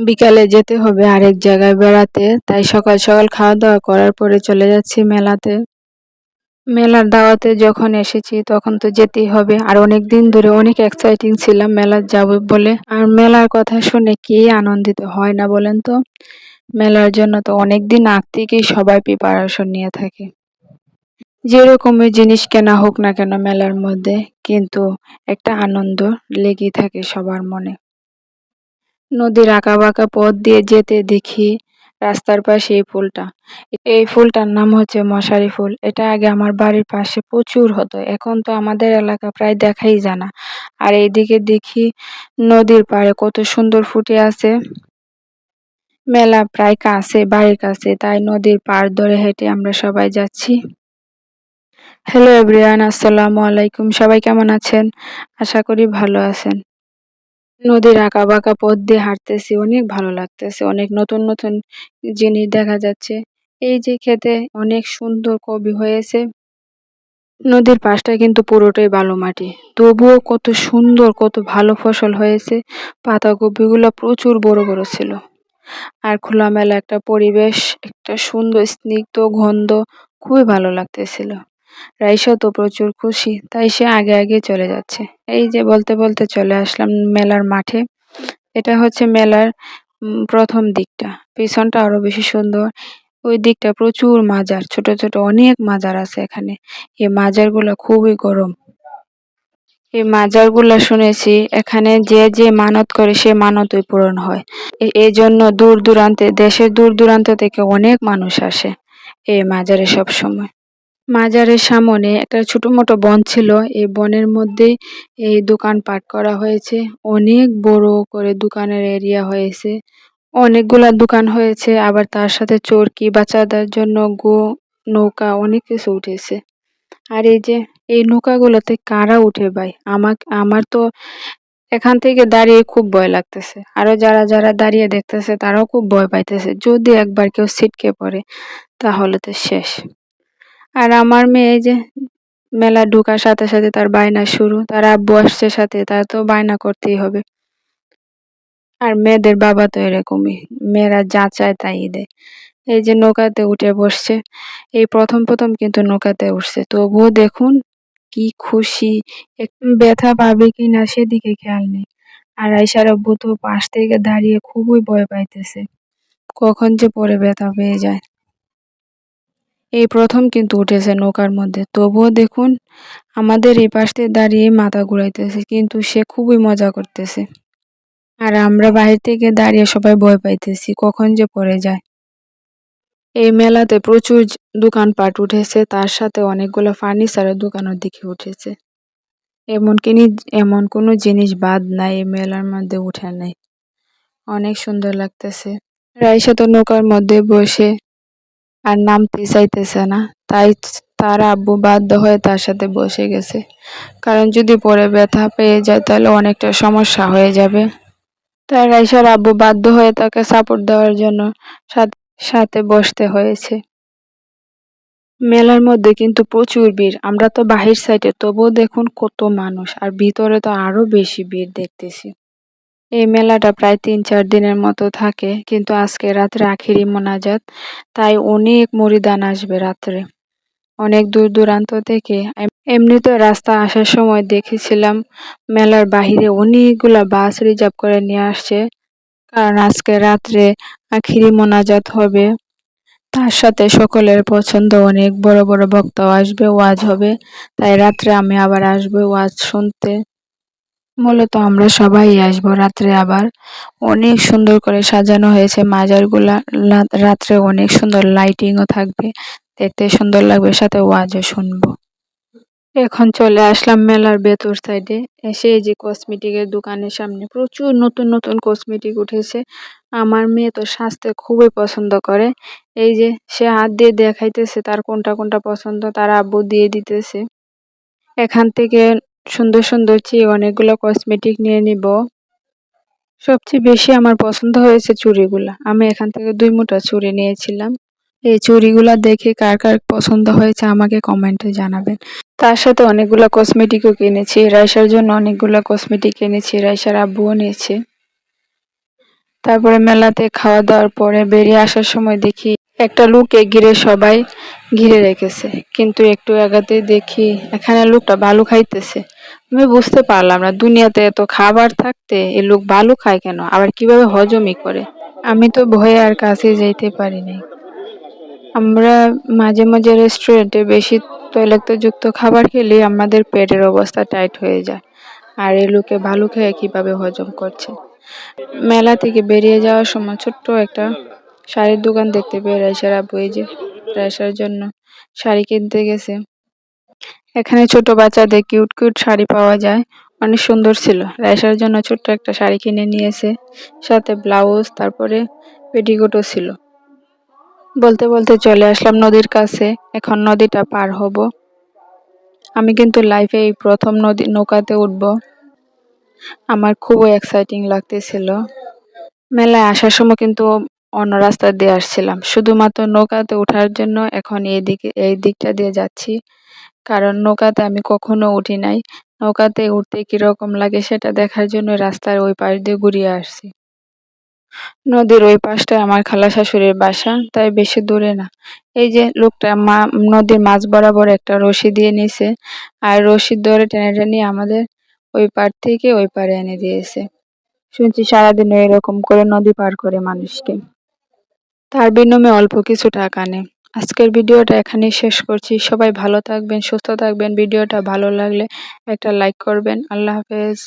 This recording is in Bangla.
বিকালে যেতে হবে আরেক জায়গায় বেড়াতে, তাই সকাল সকাল খাওয়া দাওয়া করার পরে চলে যাচ্ছি মেলাতে। মেলার দাওয়াতে যখন এসেছি তখন তো যেতেই হবে। আর অনেক দিন ধরে অনেক এক্সাইটিং ছিলাম মেলার যাব বলে। আর মেলার কথা শুনে কে আনন্দিত হয় না বলেন তো? মেলার জন্য তো অনেক দিন আগ থেকেই সবাই প্রিপারেশন নিয়ে থাকে। যেরকমের জিনিস কেনা হোক না কেন মেলার মধ্যে, কিন্তু একটা আনন্দ লেগেই থাকে সবার মনে। নদীর আঁকা বাঁকা পথ দিয়ে যেতে দেখি রাস্তার পাশে এই ফুলটা। এই ফুলটার নাম হচ্ছে মশারি ফুল। এটা আগে আমার বাড়ির পাশে প্রচুর হতো। এখন তো আমাদের এলাকা প্রায় দেখাই যায় না আর এইদিকে দেখি নদীর পাড়ে কত সুন্দর ফুটে আছে। মেলা প্রায় কাছে, বাড়ির কাছে। তাই নদীর পাড় ধরে হেঁটে আমরা সবাই যাচ্ছি। হ্যালো এভরিওয়ান আসসালামু আলাইকুম। সবাই কেমন আছেন? আশা করি ভালো আছেন। নদীর আঁকা বাঁকা পথ দিয়ে হাঁটতেছি, অনেক ভালো লাগতেছে। অনেক নতুন নতুন জিনিস দেখা যাচ্ছে। এই যে খেতে অনেক সুন্দর কবি হয়েছে। নদীর পাশটা কিন্তু পুরোটাই বালু মাটি। তবুও কত সুন্দর, কত ভালো ফসল হয়েছে। পাতাকপিগুলো প্রচুর বড় বড় ছিল। আর খোলামেলা একটা পরিবেশ, একটা সুন্দর স্নিগ্ধ গন্ধ, খুবই ভালো লাগতেছিল। রাইসা তো প্রচুর খুশি, তাই সে আগে আগে চলে যাচ্ছে। এই যে বলতে বলতে চলে আসলাম মেলার মাঠে। এটা হচ্ছে মেলার প্রথম দিকটা। পিছনটা আরও বেশি সুন্দর। ওই দিকটা প্রচুর মাজার, ছোট ছোট অনেক মাজার আছে এখানে। এই মাজারগুলো খুবই গরম। এই মাজারগুলো শুনেছি, এখানে যে যে মানত করে সে মানতই পূরণ হয়। এই জন্য দূর দূরান্তে, দেশের দূর দূরান্ত থেকে অনেক মানুষ আসে এই মাজারে সব সময় মাজারের সামনে একটা ছোট মোটো বন ছিল। এই বনের মধ্যে এই দোকান পাট করা হয়েছে। অনেক বড় করে দোকানের এরিয়া হয়েছে। অনেকগুলা দোকান হয়েছে। আবার তার সাথে চরকি বাচ্চাদের জন্য গো, নৌকা অনেক কিছু উঠেছে। আর এই যে, এই নৌকাগুলোতে কারা উঠে ভাই? আমাক, আমার তো এখান থেকে দাঁড়িয়ে খুব ভয় লাগতেছে। আরও যারা যারা দাঁড়িয়ে দেখতেছে তারাও খুব ভয় পাইতেছে। যদি একবার কেউ ছিটকে পড়ে, তাহলে তো শেষ। আর আমার মেয়ে যে মেলা ঢোকার সাথে সাথে তার বায়না শুরু, তার আব্বু আসছে সাথে, তার তো বায়না করতেই হবে। আর মেয়েদের বাবা তো এরকমই, মেয়েরা যা চায় তাই দেয়। এই যে নৌকাতে উঠে বসছে, এই প্রথম প্রথম কিন্তু নৌকাতে উঠছে। তবুও দেখুন কি খুশি, একটু ব্যথা পাবে কি না সেদিকে খেয়াল নেই। আর আইসার আব্বু তো পাশ থেকে দাঁড়িয়ে খুবই ভয় পাইতেছে, কখন যে পরে ব্যথা পেয়ে যায়। এই প্রথম কিন্তু উঠেছে নৌকার মধ্যে। তবুও দেখুন, আমাদের এই পাশ দাঁড়িয়ে মাথা ঘুরাইতেছে, কিন্তু সে খুবই মজা করতেছে। আর আমরা বাহির থেকে দাঁড়িয়ে সবাই ভয় পাইতেছি, কখন যে পড়ে যায়। এই মেলাতে প্রচুর দোকানপাট উঠেছে, তার সাথে অনেকগুলো ফার্নিচারের দোকানের দিকে উঠেছে। এমন কিনি এমন কোনো জিনিস বাদ নাই, এই মেলার মধ্যে উঠে নাই। অনেক সুন্দর লাগতেছে। রাইসা তো নৌকার মধ্যে বসে আর নামতে চাইতেছে না। তাই তার আব্বু বাধ্য হয়ে তার সাথে বসে গেছে। কারণ যদি পরে ব্যথা পেয়ে যায়, তাহলে অনেকটা সমস্যা হয়ে যাবে। তাই রাইসার আব্বু বাধ্য হয়ে তাকে সাপোর্ট দেওয়ার জন্য সাথে বসতে হয়েছে। মেলার মধ্যে কিন্তু প্রচুর ভিড়। আমরা তো বাহির সাইডে তবুও দেখুন কত মানুষ। আর ভিতরে তো আরও বেশি ভিড় দেখতেছি। এই মেলাটা প্রায় তিন চার দিনের মতো থাকে, কিন্তু আজকে রাত্রে আখিরি মোনাজাত, তাই অনেক মরিদান আসবে রাত্রে। অনেক দূর দূরান্ত থেকে এমনিতে রাস্তা আসার সময় দেখেছিলাম, মেলার বাহিরে অনেকগুলা বাস রিজার্ভ করে নিয়ে আসছে, কারণ আজকে রাত্রে আখিরি মোনাজাত হবে। তার সাথে সকলের পছন্দ, অনেক বড় বড় বক্তাও আসবে, ওয়াজ হবে, তাই রাত্রে আমি আবার আসব ওয়াজ শুনতে। মূলত আমরা সবাই আসব। রাত্রে আবার অনেক সুন্দর করে সাজানো হয়েছে মাজারগুলা। রাত্রে অনেক সুন্দর লাইটিংও থাকবে। দেখতে সুন্দর লাগবে, সাথে ওয়াজও শুনব। এখন চলে আসলাম মেলার ভেতর সাইডে এসে এই যে কসমেটিকের দোকানের সামনে প্রচুর নতুন নতুন কসমেটিক উঠেছে। আমার মেয়ে তো সাজতে খুবই পছন্দ করে। এই যে সে হাত দিয়ে দেখাইতেছে তার কোনটা কোনটা পছন্দ, তার আব্বু দিয়ে দিতেছে। এখান থেকে সুন্দর সুন্দর চেয়ে অনেকগুলো কসমেটিক নিয়ে নিব। সবচেয়ে বেশি আমার পছন্দ হয়েছে চুড়িগুলা। আমি এখান থেকে দুই মুঠা চুড়ি নিয়েছিলাম। এই চুড়িগুলা দেখে কার কার পছন্দ হয়েছে আমাকে কমেন্টে জানাবেন। তার সাথে অনেকগুলো কসমেটিকও কিনেছি। রাইসার জন্য অনেকগুলো কসমেটিক কিনেছি রাইসার আব্বুও নিয়েছে। তারপরে মেলাতে খাওয়া দাওয়ার পরে বেরিয়ে আসার সময় দেখি একটা লোককে ঘিরে সবাই ঘিরে রেখেছে। কিন্তু একটু আগাতে দেখি এখানে লোকটা বালু খাইতেছে। আমি বুঝতে পারলাম না, দুনিয়াতে এত খাবার থাকতে এ লোক বালু খায় কেন? আবার কীভাবে হজমই করে? আমি তো ভয়ে আর কাছে যাইতে পারি নাই। আমরা মাঝে মাঝে রেস্টুরেন্টে বেশি তৈলাক্তযুক্ত খাবার খেলে আমাদের পেটের অবস্থা টাইট হয়ে যায়। আর এ লোকে ভালো খেয়ে কীভাবে হজম করছে? মেলা থেকে বেরিয়ে যাওয়ার সময় ছোট্ট একটা শাড়ির দোকান দেখতে পেয়ে রাইসার আব্বু এই যে রাইসার জন্য শাড়ি কিনতে গেছে। এখানে ছোট বাচ্চাদের কিউট কিউট শাড়ি পাওয়া যায়। অনেক সুন্দর ছিল। রাইসার জন্য ছোট্ট একটা শাড়ি কিনে নিয়েছে। সাথে ব্লাউজ, তারপরে পেটিকোটও ছিল। বলতে বলতে চলে আসলাম নদীর কাছে। এখন নদীটা পার হব। আমি কিন্তু লাইফে এই প্রথম নদী, নৌকাতে উঠব। আমার খুবই এক্সাইটিং লাগতেছিল। মেলায় আসার সময় কিন্তু অন্য রাস্তা দিয়ে আসছিলাম। শুধুমাত্র নৌকাতে ওঠার জন্য এখন এই দিকে এই দিকটা দিয়ে যাচ্ছি। কারণ নৌকাতে আমি কখনো উঠি নাই। নৌকাতে উঠতে কীরকম লাগে সেটা দেখার জন্য রাস্তার ওই পাশ দিয়ে ঘুরিয়ে আসছি। নদীর ওই পাশটায় আমার খালা শাশুড়ির বাসা, তাই বেশি দূরে না। এই যে লোকটা মা, নদীর মাঝ বরাবর একটা রশি দিয়ে নিছে, আর রশি ধরে টেনে টেনে আমাদের ওই পার থেকে ওই পারে এনে দিয়েছে। শুনছি সারাদিন এরকম করে নদী পার করে মানুষকে। তার বিনিময়ে অল্প কিছু টাকা নেয় আজকের ভিডিওটা এখানেই শেষ করছি। সবাই ভালো থাকবেন, সুস্থ থাকবেন। ভিডিওটা ভালো লাগলে একটা লাইক করবেন। আল্লাহ হাফেজ।